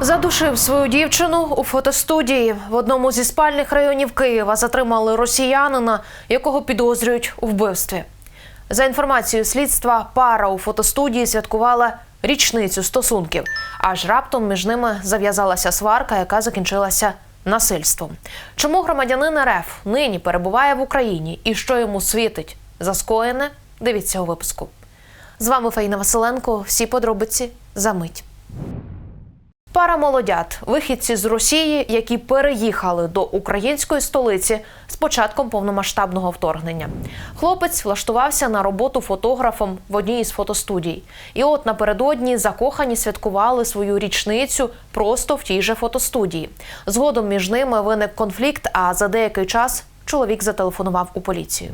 Задушив свою дівчину у фотостудії. В одному зі спальних районів Києва затримали росіянина, якого підозрюють у вбивстві. За інформацією слідства, пара у фотостудії святкувала річницю стосунків, аж раптом між ними зав'язалася сварка, яка закінчилася насильством. Чому громадянин РФ нині перебуває в Україні і що йому світить за скоєне? Дивіться у випуску. З вами Фаїна Василенко. Всі подробиці за мить. Пара молодят, вихідці з Росії, які переїхали до української столиці з початком повномасштабного вторгнення. Хлопець влаштувався на роботу фотографом в одній із фотостудій. І от напередодні закохані святкували свою річницю просто в тій же фотостудії. Згодом між ними виник конфлікт. А за деякий час чоловік зателефонував у поліцію.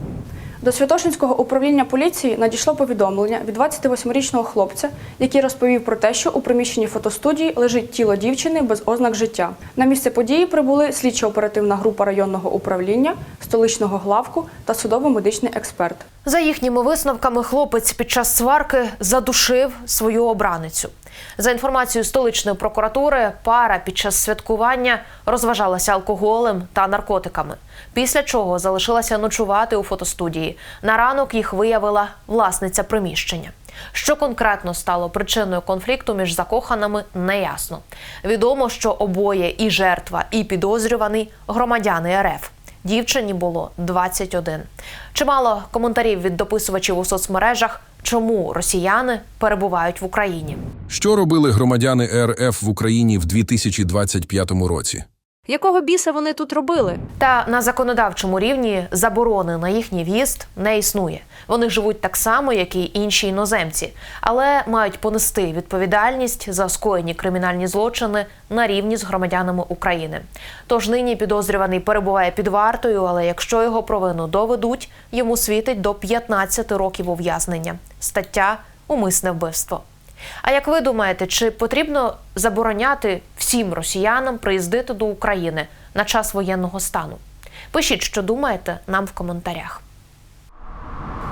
До Святошинського управління поліції надійшло повідомлення від 28-річного хлопця, який розповів про те, що у приміщенні фотостудії лежить тіло дівчини без ознак життя. На місце події прибули слідчо-оперативна група районного управління, столичного главку та судово-медичний експерт. За їхніми висновками, хлопець під час сварки задушив свою обраницю. За інформацією столичної прокуратури, пара під час святкування розважалася алкоголем та наркотиками. Після чого залишилася ночувати у фотостудії. На ранок їх виявила власниця приміщення. Що конкретно стало причиною конфлікту між закоханими, неясно. Відомо, що обоє і жертва, і підозрюваний громадяни РФ. Дівчині було 21. Чимало коментарів від дописувачів у соцмережах, чому росіяни перебувають в Україні. Що робили громадяни РФ в Україні в 2025 році? Якого біса вони тут робили? Та на законодавчому рівні заборони на їхній в'їзд не існує. Вони живуть так само, як і інші іноземці, але мають понести відповідальність за скоєні кримінальні злочини на рівні з громадянами України. Тож нині підозрюваний перебуває під вартою, але якщо його провину доведуть, йому світить до 15 років ув'язнення. Стаття умисне вбивство. А як ви думаєте, чи потрібно забороняти всім росіянам приїздити до України на час воєнного стану? Пишіть, що думаєте, нам в коментарях.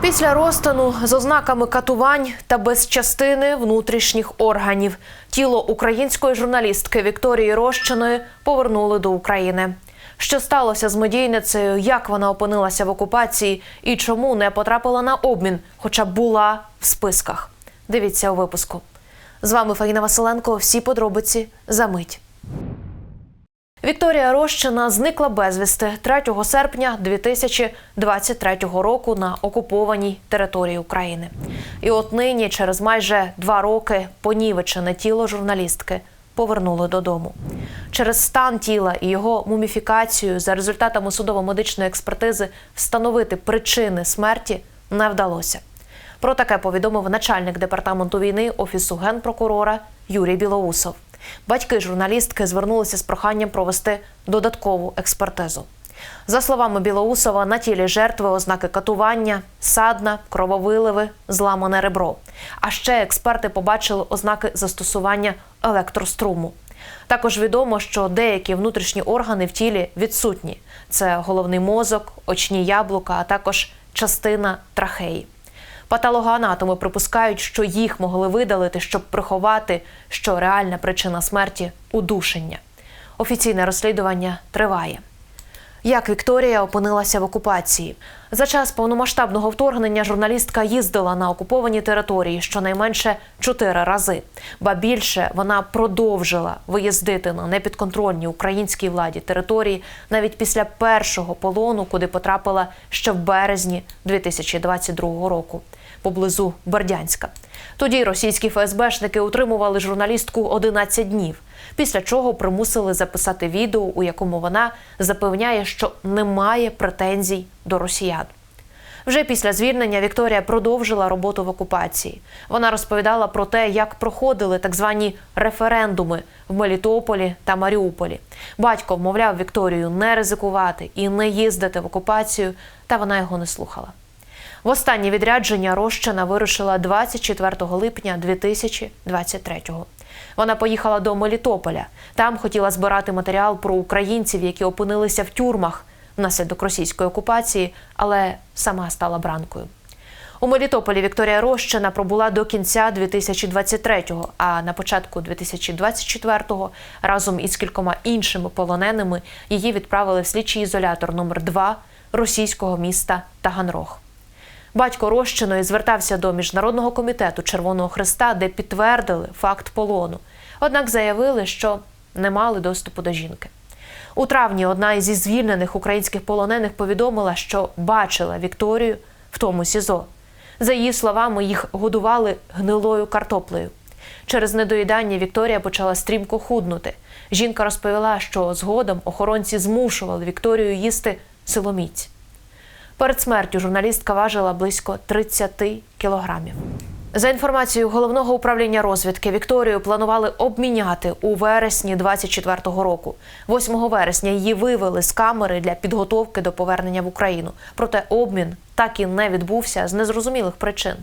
Після розтину з ознаками катувань та без частини внутрішніх органів тіло української журналістки Вікторії Рощиної повернули до України. Що сталося з медійницею, як вона опинилася в окупації і чому не потрапила на обмін, хоча була в списках? Дивіться у випуску. З вами Фаїна Василенко. Всі подробиці за мить. Вікторія Рощина зникла безвісти 3 серпня 2023 року на окупованій території України. І от нині, через майже два роки, понівечене тіло журналістки повернули додому. Через стан тіла і його муміфікацію за результатами судово-медичної експертизи встановити причини смерті не вдалося. Про таке повідомив начальник департаменту війни офісу генпрокурора Юрій Білоусов. Батьки журналістки звернулися з проханням провести додаткову експертизу. За словами Білоусова, на тілі жертви ознаки катування, садна, крововиливи, зламане ребро. А ще експерти побачили ознаки застосування електроструму. Також відомо, що деякі внутрішні органи в тілі відсутні: це головний мозок, очні яблука, а також частина трахеї. Патологоанатоми припускають, що їх могли видалити, щоб приховати, що реальна причина смерті удушення. Офіційне розслідування триває. Як Вікторія опинилася в окупації? За час повномасштабного вторгнення журналістка їздила на окуповані території щонайменше чотири рази. Ба більше вона продовжила виїздити на непідконтрольні українській владі території навіть після першого полону, куди потрапила ще в березні 2022 року, поблизу Бердянська. Тоді російські ФСБшники утримували журналістку 11 днів після чого примусили записати відео, у якому вона запевняє, що немає претензій до росіян. Вже після звільнення Вікторія продовжила роботу в окупації. Вона розповідала про те, як проходили так звані референдуми в Мелітополі та Маріуполі. Батько вмовляв Вікторію не ризикувати і не їздити в окупацію, та вона його не слухала. Востаннє відрядження Рощина вирушила 24 липня 2023-го. Вона поїхала до Мелітополя. Там хотіла збирати матеріал про українців, які опинилися в тюрмах внаслідок російської окупації, але сама стала бранкою. У Мелітополі Вікторія Рощина пробула до кінця 2023-го, а на початку 2024-го разом із кількома іншими полоненими її відправили в слідчий ізолятор номер 2 російського міста Таганрог. Батько Рощиної звертався до міжнародного комітету Червоного Христа, де підтвердили факт полону. Однак заявили, що не мали доступу до жінки. У травні одна із звільнених українських полонених повідомила, що бачила Вікторію в тому СІЗО. За її словами, їх годували гнилою картоплею. Через недоїдання Вікторія почала стрімко худнути. Жінка розповіла, що згодом охоронці змушували Вікторію їсти силоміць. Перед смертю журналістка важила близько 30 кілограмів. За інформацією головного управління розвідки, Вікторію планували обміняти у вересні 24-го року. 8 вересня її вивели з камери для підготовки до повернення в Україну. Проте обмін так і не відбувся з незрозумілих причин.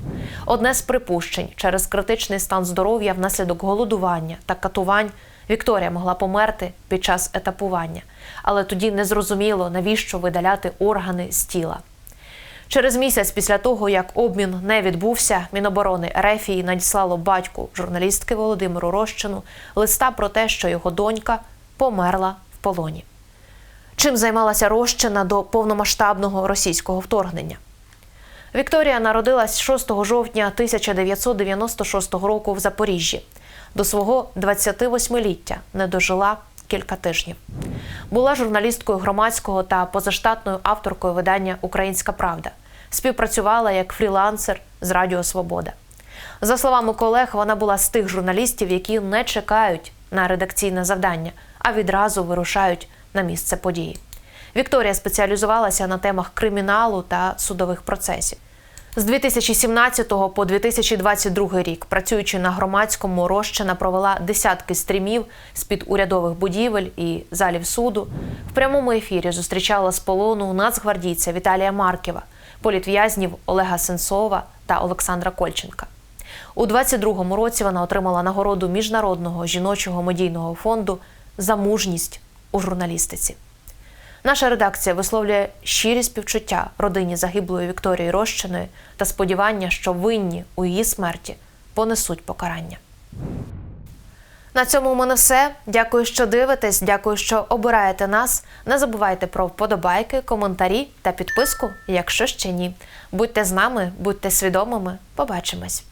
Одне з припущень через критичний стан здоров'я внаслідок голодування та катувань Вікторія могла померти під час етапування, але тоді незрозуміло, навіщо видаляти органи з тіла. Через місяць після того, як обмін не відбувся, Міноборони Ерефії надіслало батьку журналістки Володимиру Рощину листа про те, що його донька померла в полоні. Чим займалася Рощина до повномасштабного російського вторгнення? Вікторія народилась 6 жовтня 1996 року в Запоріжжі. До свого 28-ліття не дожила кілька тижнів. Була журналісткою громадського та позаштатною авторкою видання Українська Правда. Співпрацювала як фрілансер з Радіо Свобода. За словами колег, вона була з тих журналістів, які не чекають на редакційне завдання, а відразу вирушають на місце події. Вікторія спеціалізувалася на темах криміналу та судових процесів. З 2017 по 2022 рік, працюючи на громадському, Рощина провела десятки стрімів з під урядових будівель і залів суду. В прямому ефірі зустрічала з полону нацгвардійця Віталія Марківа, політв'язнів Олега Сенцова та Олександра Кольченка. У 22-му році вона отримала нагороду міжнародного жіночого медійного фонду за мужність у журналістиці. Наша редакція висловлює щирі співчуття родині загиблої Вікторії Рощиної та сподівання, що винні у її смерті понесуть покарання. На цьому у мене все. Дякую, що дивитесь. Дякую, що обираєте нас. Не забувайте про вподобайки, коментарі та підписку, якщо ще ні. Будьте з нами, будьте свідомими. Побачимось.